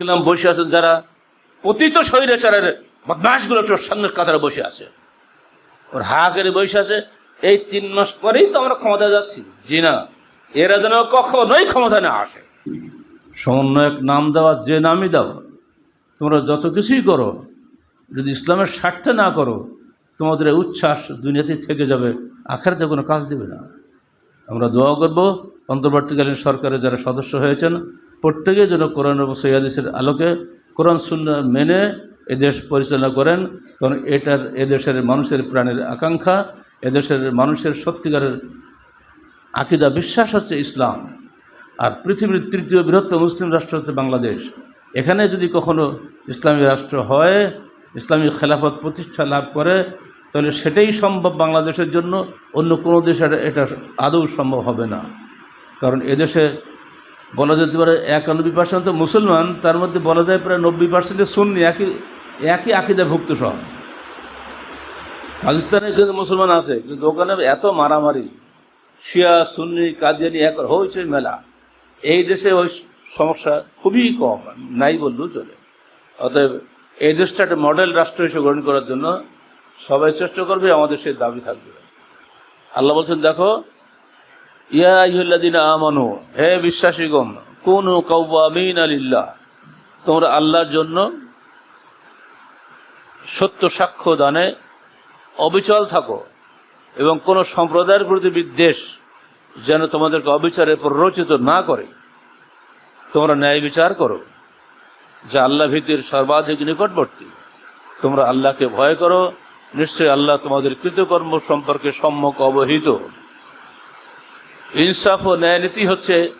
দেখলাম বসে আছেন যারা পতিত স্বৈরাচারের বদমাসগুলো চোর সামনের কাতারে বসে আছে। ওর হা করে বসে আছে। এই তিন মাস পরেই তো আমরা ক্ষমতা যাচ্ছি। জি না, এরা যেন কখনোই ক্ষমতা না আসে। সমন্বয়ক নাম দেওয়া, যে নামই দাও তোমরা যত কিছুই করো, যদি ইসলামের স্বার্থে না করো, তোমাদের উচ্ছ্বাস দুনিয়াতেই থেকে যাবে, আখেরাতে কোনো কাজ দেবে না। আমরা দোয়া করব, অন্তর্বর্তীকালীন সরকারের যারা সদস্য হয়েছেন প্রত্যেকে যেন কোরআন এবং সৈয়াদিসের আলোকে কোরআন শূন্য মেনে এদেশ পরিচালনা করেন, কারণ এটার এদেশের মানুষের প্রাণের আকাঙ্ক্ষা এদেশের মানুষের সত্যিকারের আকিদা, বিশ্বাস হচ্ছে ইসলাম। আর পৃথিবীর তৃতীয় বৃহত্তম মুসলিম রাষ্ট্র হচ্ছে বাংলাদেশ। এখানে যদি কখনো ইসলামী রাষ্ট্র হয়, ইসলামী খেলাফত প্রতিষ্ঠা লাভ করে, তাহলে সেটাই সম্ভব বাংলাদেশের জন্য, অন্য কোনো দেশের এটা আদৌ সম্ভব হবে না। কারণ এদেশে বলা যেতে পারে একানব্বই পার্সেন্ট তো মুসলমান, তার মধ্যে বলা যায় প্রায় নব্বই পার্সেন্টে সুন্নি, একই একই আকিদাভুক্ত সব। পাকিস্তানে কিন্তু মুসলমান আছে, কিন্তু ওখানে এত মারামারি, শিয়া, সুন্নি, কাদিয়ানি এক হয়েছে মেলা। এই দেশে ওই সমস্যা খুবই কম, নাই বললেও চলে। অতএব এই দেশটা একটা মডেল রাষ্ট্র হিসেবে গ্রহণ করার জন্য সবাই চেষ্টা করবে, আমাদের সেই দাবি থাকবে। আল্লাহ বলছেন, দেখো ইয়া ইহুল্লাদিন আমানু, হে বিশ্বাসীগণ, কোন কৌবামিন আলিল্লাহ তোমরা আল্লাহর জন্য সত্য সাক্ষ্য দানে অবিচল থাকো এবং কোনো সম্প্রদায়ের প্রতি বিদ্বেষ যেন তোমাদেরকে অবিচারে প্ররোচিত না করে। তোমরা ন্যায় বিচার করো, যা আল্লাহ ভীতির সর্বাধিক নিকটবর্তী। তোমরা আল্লাহকে ভয় করো, নিশ্চয়ই আল্লাহ তোমাদের কৃতকর্ম সম্পর্কে সম্যক অবহিত। ইনসাফ ও ন্যায়নীতি হচ্ছে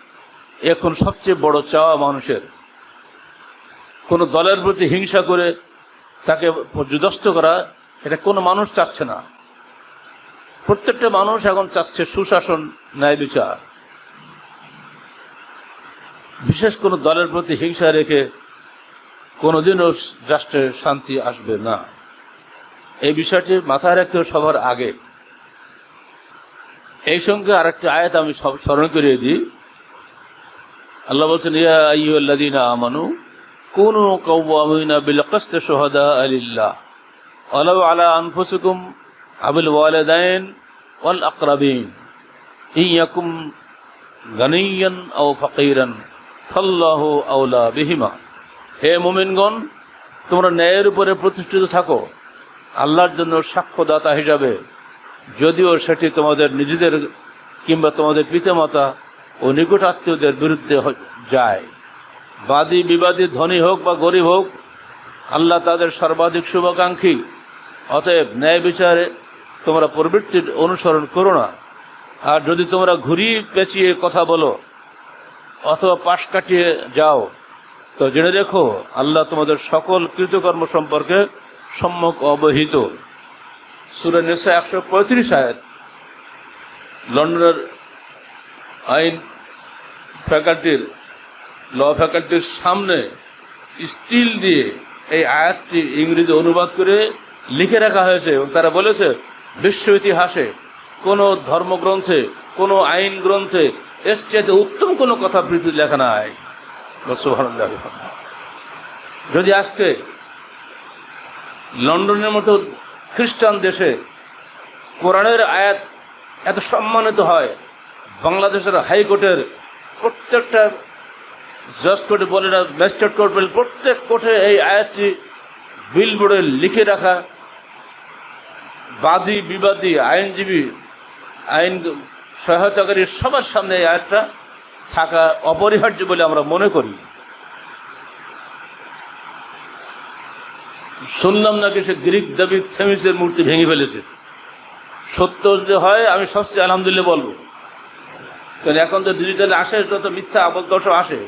এখন সবচেয়ে বড় চাওয়া মানুষের। কোনো দলের প্রতি হিংসা করে তাকে পর্যদস্ত করা, এটা কোনো মানুষ চাচ্ছে না। প্রত্যেকটা মানুষ এখন চাচ্ছে সুশাসন, ন্যায় বিচার। বিশেষ কোনো দলের প্রতি হিংসা রেখে কোনোদিনও রাষ্ট্রে শান্তি আসবে না। এই বিষয়টি মাথায় রাখতে সবার আগে। এই সঙ্গে আরেকটি আয়াত আমি সব স্মরণ করিয়ে দিই। আল্লাহ বলছেন, ইয়া আইয়ুল্লাযীনা আমানু, কুনু কাওয়ামিনা বিল কিসত শুহাদা লিল্লাহ ওয়ালাউ আলা আনফুসিকুম আবিল ওয়ালিদাইন ওয়াল আকরাবিন ইয়াকুম গানিয়ান আও ফাকিরান, ফাল্লাহু আওলা বিহিমা। হে মুমিনগণ, তোমরা ন্যায়ের উপরে প্রতিষ্ঠিত থাকো, আল্লাহর জন্য সাক্ষ্যদাতা হিসাবে যদিও সেটি তোমাদের নিজেদের কিংবা তোমাদের পিতামাতা ও নিকট আত্মীয়দের বিরুদ্ধে যায়। বাদী, বিবাদী, ধনী হোক বা গরিব হোক, আল্লাহ তাদের সর্বাধিক শুভাকাঙ্ক্ষী। অতএব ন্যায় বিচারে তোমরা প্রবৃত্তির অনুসরণ করো না। আর যদি তোমরা ঘুরিয়ে পেঁচিয়ে কথা বলো অথবা পাশ কাটিয়ে যাও, তো জেনে রেখো, আল্লাহ তোমাদের সকল কৃতকর্ম সম্পর্কে সম্যক অবহিত। সুরে নেশা একশো পঁয়ত্রিশ আয়াত লন্ডনের আইন ফ্যাকাল্টির, ল ফ্যাকাল্টির সামনে স্টিল দিয়ে এই আয়াতটি ইংরেজি অনুবাদ করে লিখে রাখা হয়েছে এবং তারা বলেছে, বিশ্ব ইতিহাসে কোনো ধর্মগ্রন্থে, কোনো আইন গ্রন্থে এর চাইতে উত্তম কোনো কথা পৃথিবী লেখা নাই। যদি আজকে লন্ডনের মতো খ্রিস্টান দেশে কোরআনের আয়াত এত সম্মানিত হয়, বাংলাদেশের হাইকোর্টের প্রত্যেকটা জজ কোর্টে বলে না, ম্যাজিস্ট্রেট কোর্ট বলে, প্রত্যেক কোর্টে এই আয়াতটি বিলবোর্ডে লিখে রাখা। বাদী, বিবাদী, আইনজীবী, আইন সহায়তাকারী সবার সামনে এই আয়াতটা থাকা অপরিহার্য বলে আমরা মনে করি। শুনলাম নাকি সে গ্রিক দেবী থেমিসের মূর্তি ভেঙে ফেলেছে। সত্য যদি হয়, আমি সবচেয়ে আলহামদুলিল্লাহ বলব। কারণ এখন তো ডিজিটালে আসে যত মিথ্যা আবল দর্শক আসে।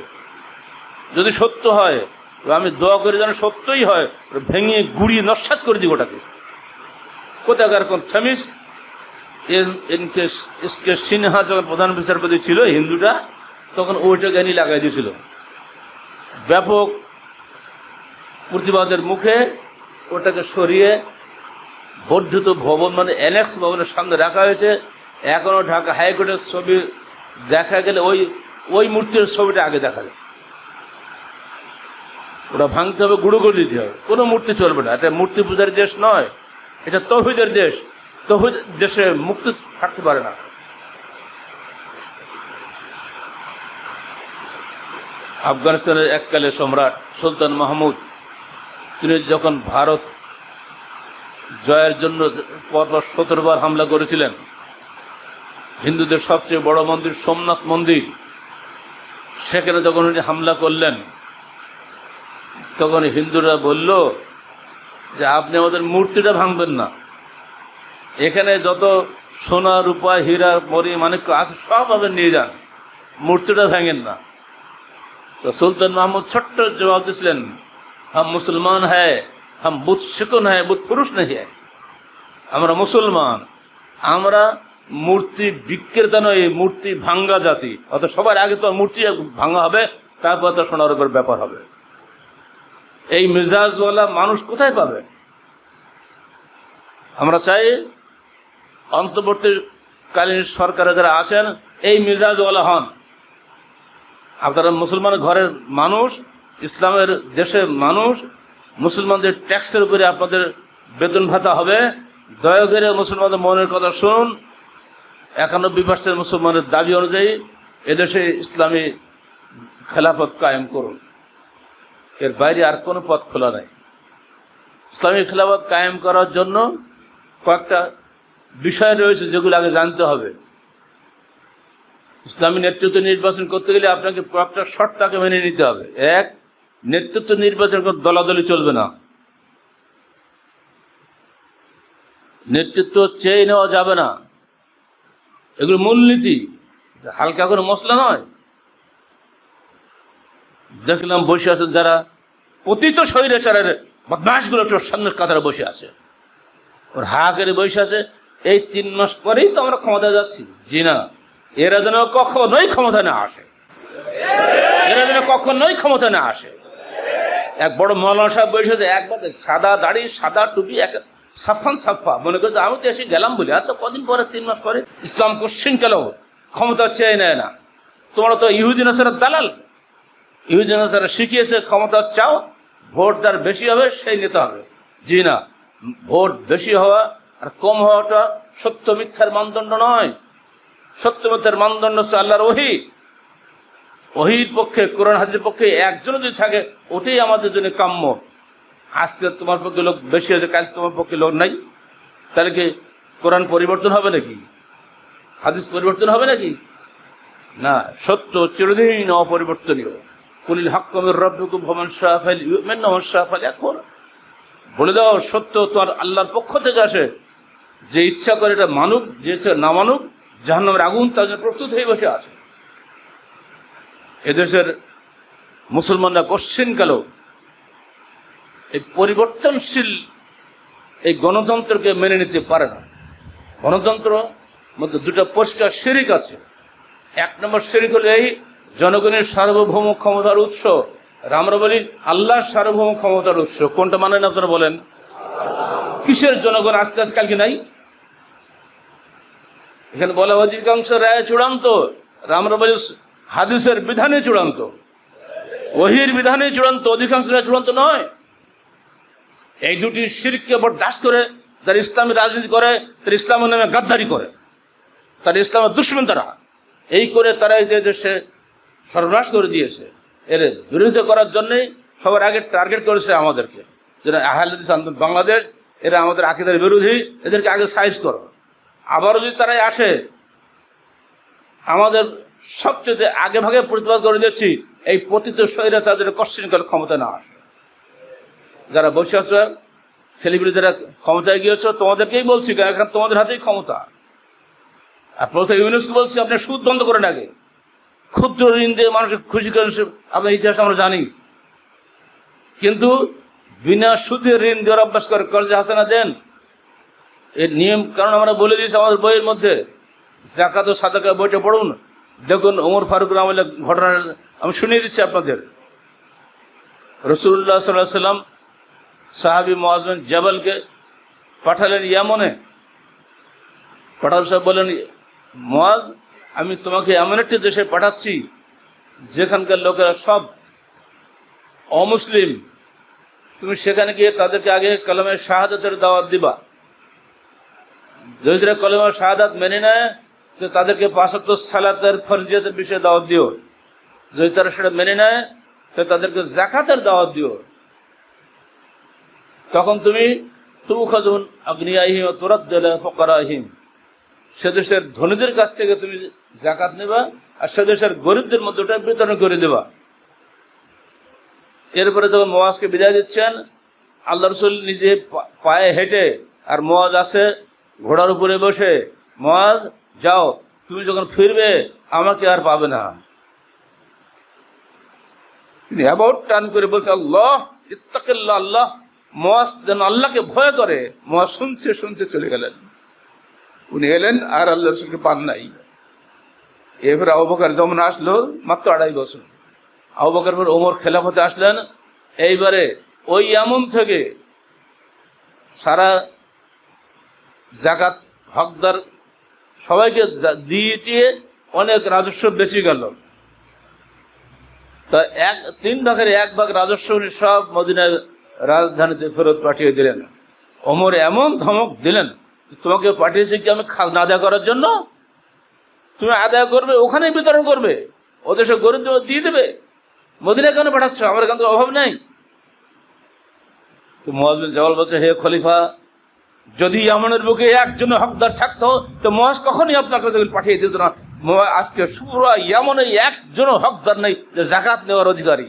যদি সত্য হয় আমি দোয়া করে যেন সত্যই হয়, ভেঙে, গুড়িয়ে, নস্বাত করে দিব ওটাকে। কোথাকার কোন থেমিস? এনকে এসকে সিনহা যখন প্রধান বিচারপতি ছিল, হিন্দুটা, তখন ওইটাকে এনে লাগাই দিয়েছিল। ব্যাপক প্রতিবাদের মুখে ওটাকে সরিয়ে বর্ধিত ভবন মানে অ্যানেক্স ভবনের সামনে রাখা হয়েছে। এখনও ঢাকা হাইকোর্টের ছবি দেখা গেলে ওই ওই মূর্তির ছবিটা আগে দেখা যায়। ওটা ভাঙতে হবে, গুঁড়ো করে দিতে হবে। কোনো মূর্তি চলবে না। এটা মূর্তি পূজার দেশ নয়, এটা তহিদের দেশ। তহিদ দেশে মুক্তি থাকতে পারে না। আফগানিস্তানের এককালে সম্রাট সুলতান মাহমুদ তিনি যখন ভারত জয়ের জন্য পরপর সতেরো বার হামলা করেছিলেন, হিন্দুদের সবচেয়ে বড় মন্দির সোমনাথ মন্দির, সেখানে যখন উনি হামলা করলেন, তখন হিন্দুরা বলল যে, আপনি আমাদের মূর্তিটা ভাঙবেন না। এখানে যত সোনা, রূপা, হীরা, মরি মানিক্য আছে, সব নিয়ে যান। মূর্তিটা ভাঙেন না। তো সুলতান মাহমুদ ছোট্ট জবাব দিয়েছিলেন হাম মুসলমান হাম বুধ শিকুন হ্যায় বুধ পুরুষ নেই হ্যায় আমরা মুসলমান আমরা মূর্তি বিক্রেতা নয় মূর্তি ভাঙ্গা জাতি অত সবার আগে তো মূর্তি ভাঙা হবে তারপর তো সোনার উপর ব্যাপার হবে এই মেজাজওয়ালা মানুষ কোথায় পাবে? আমরা চাই অন্তর্বর্তীকালীন সরকারে যারা আছেন, এই মেজাজওয়ালা হন। আপনারা মুসলমান ঘরের মানুষ ইসলামের দেশের মানুষ মুসলমানদের ট্যাক্সের উপরে আপনাদের বেতন ভাতা হবে। দয়া করে মুসলমানদের মনের কথা শুনুন। একানব্বই পার্সেন্ট মুসলমানের দাবি অনুযায়ী এদেশে ইসলামী খেলাফত কায়েম করুন। এর বাইরে আর কোনো পথ খোলা নাই। ইসলামী খেলাফত কায়েম করার জন্য কয়েকটা বিষয় রয়েছে যেগুলো আগে জানতে হবে। ইসলামী নেতৃত্ব নির্বাচন করতে গেলে আপনাকে কয়েকটা শর্তাকে মেনে নিতে হবে। এক নেতৃত্ব নির্বাচন দলাদলি চলবে না। নেতৃত্ব চেয়ে নেওয়া যাবে না। এগুলো মূলনীতি। হালকা করে মশলা নয়। দেখলাম বসে আছেন যারা পতিত স্বৈরাচারের বদমাসগুলো চোর সামনের কাতারে বসে আছে। ওর হা করে বসে আছে। এই তিন মাস পরেই তো আমরা ক্ষমতা যাচ্ছি। জি না। এরা যেন কখনোই ক্ষমতা না আসে। এরা যেন কখনোই ক্ষমতা না আসে। এক বড় মৌলানা সাহেব বসে আছে একবার সাদা দাড়ি, সাদা টুপি, এক সাফান সাফা। মনে করছে আমি তো এসে গেলাম বলি। আর তো কদিন পরে, তিন মাস পরে ইসলাম কোশ্চিন কেন? ক্ষমতা চেয়ে নেয় না। তোমরা তো ইহুদিন আসারের দালাল। ইহুদিন আসারা শিখিয়েছে, ক্ষমতা চাও, ভোট যার বেশি হবে, সেই নিতে হবে। জি না, ভোট বেশি হওয়া আর কম হওয়াটা সত্য মিথ্যার মানদণ্ড নয়। সত্য মিথ্যার মানদণ্ড হচ্ছে আল্লাহর ওহি। ওহির পক্ষে, কোরআন হাজির পক্ষে একজন যদি থাকে, ওটাই আমাদের জন্য কাম্য। আজকে তোমার পক্ষে লোক বেশি আছে, কাল তোমার পক্ষে লোক নাই। তাহলে কি কোরআন পরিবর্তন হবে নাকি? হাদিস পরিবর্তন হবে নাকি? না, সত্য চিরদিন অপরিবর্তনীয়। কুলিল হাক্কমের রব্বকু ভবন শাহফাল ইউমেন শাহফাল এখন বলে দাও, সত্য তোমার আল্লাহর পক্ষ থেকে আসে। যে ইচ্ছা করে এটা মানুক, যে ইচ্ছা না মানুক, জাহান্নামের আগুন তার জন্য প্রস্তুত হয়ে বসে আছে। এদেশের মুসলমানরা কোশ্চিনকালেও এই পরিবর্তনশীল এই গণতন্ত্রকে মেনে নিতে পারে না। গণতন্ত্র মধ্যে দুটো পরিষ্কার শিরিক আছে। এক নম্বর শিরিক হলো এই, জনগণের সার্বভৌম ক্ষমতার উৎস। আমরা বলি, আল্লাহর সার্বভৌম ক্ষমতার উৎস। কোনটা মানেন আপনারা বলেন? কিসের জনগণ আস্তে আস্তে কালকে নাই? এখানে বলা অধিকাংশ রায় চূড়ান্ত। আর আমরা বলি হাদিসের বিধানে চূড়ান্ত। ওহির বিধানে চূড়ান্ত, অধিকাংশ চূড়ান্ত নয়। এই দুটি শিরকে বরদাস করে যারা ইসলামী রাজনীতি করে, তারা ইসলামের নামে গাদ্দারি করে। তারা ইসলামের দুশ্মন তারা। এই করে তারা এই দেশে সর্বনাশ করে দিয়েছে। এর বিরোধিতা করার জন্যই সবার আগে টার্গেট করেছে আমাদেরকে। যেটা আহলাদিস বাংলাদেশ, এরা আমাদের আকিদের বিরোধী, এদেরকে আগে সাইজ করো। আবারও যদি তারাই আসে, আমাদের সবচেয়ে আগে ভাগে প্রতিবাদ করে দিচ্ছি এই পতিত শরীরে তাদের কশ্চিন করে ক্ষমতা না আসে। যারা বসে আছো সেলিব্রিটি যারা ক্ষমতায় গিয়েছ, তোমাদেরকেই বলছি, কারণ এখন তোমাদের হাতেই ক্ষমতা। আর প্রথম ইউনেস্কো বলছি, আপনি সুদ বন্ধ করেন আগে। ক্ষুদ্র ঋণ দিয়ে মানুষকে খুশি করেন আপনার ইতিহাস আমরা জানি। কিন্তু বিনা সুদে ঋণ দেওয়ার অভ্যাস করে কর্জে হাসানা দেন। এর নিয়ম, কারণ আমরা বলে দিয়েছি আমাদের বইয়ের মধ্যে, জাকাত ও সাদাকা বইটা পড়ুন। দেখুন, ওমর ফারুক রহমাল্লাহ ঘটনা আমি শুনিয়ে দিচ্ছি আপনাদের। রসুল্লাহ সাল্লাহ সাল্লাম সাহাবি মোয়াজমিন জবালকে পাঠালেন ইয়ামনে। পাঠাল সাহেব বলেন মোয়াজ আমি তোমাকে এমন একটি দেশে পাঠাচ্ছি, যেখানকার লোকেরা সব অমুসলিম। তুমি সেখানে গিয়ে তাদেরকে আগে কলমের শাহাদাতের দাওয়াত দিবা। যদি কলমের শাহাদাত মেনে নেয় তো তাদেরকে পাঁচত্ব সালাতের ফরজিয়াতের বিষয়ে দাওয়াত দিও। যদি তারা সেটা মেনে নেয় তো তাদেরকে জাকাতের দাওয়াত দিও। তখন তুমি তবু খাজুন আগ্নিয়াহিম তোরাত দিলে ফকরাহিম সে দেশের ধনীদের কাছ থেকে তুমি জাকাত নেবা আর সে দেশের গরিবদের মধ্যে ওটা বিতরণ করে দেবা। এরপরে যখন মোয়াজকে বিদায় দিচ্ছেন, আল্লাহ রসুল নিজে পায়ে হেঁটে আর মোয়াজ আছে ঘোড়ার উপরে বসে। মোয়াজ যাও, তুমি যখন ফিরবে, আমাকে আর পাবে না। তিনি অ্যাবাউট টান করে বলছে, আল্লাহ ইত্তাকিল্লাহ আল্লাহ। মোয়াজ যেন আল্লাহকে ভয় করে মোয়াজ শুনছে শুনতে চলে গেলেন। উনি এলেন, আর আল্লাহ রসুলকে পান নাই। এরপরে আবুবকর যেমন আসলো, মাত্র আড়াই বছর। আবুবকর পর ওমর খেলাফতে আসলেন। এইবারে ওই এমন থেকে সারা জাকাত হকদার সবাইকে দিয়ে অনেক রাজস্ব বেশি গেল। তা এক, তিন ভাগের এক ভাগ রাজস্ব উনি সব মদিনার রাজধানীতে ফেরত পাঠিয়ে দিলেন। ওমর এমন ধমক দিলেন তোমাকে পাঠিয়েছি কি আমি খাজনা আদায় করার জন্য? তুমি আদায় করবে, ওখানেই বিতরণ করবে। ওদের সব গরিব দিয়ে দেবে। মদিনা কেন পাঠাচ্ছ? আমার এখান অভাব নাই। তো মহাজবিন জওয়াল বলছে, হে খলিফা যদি ইয়ামনের বুকে একজন হকদার থাকতো, তো মহাজ কখনই আপনার কাছে পাঠিয়ে দিত না। আজকে পুরো ইয়ামনে একজন হকদার নেই, যে জাকাত নেওয়ার অধিকারী।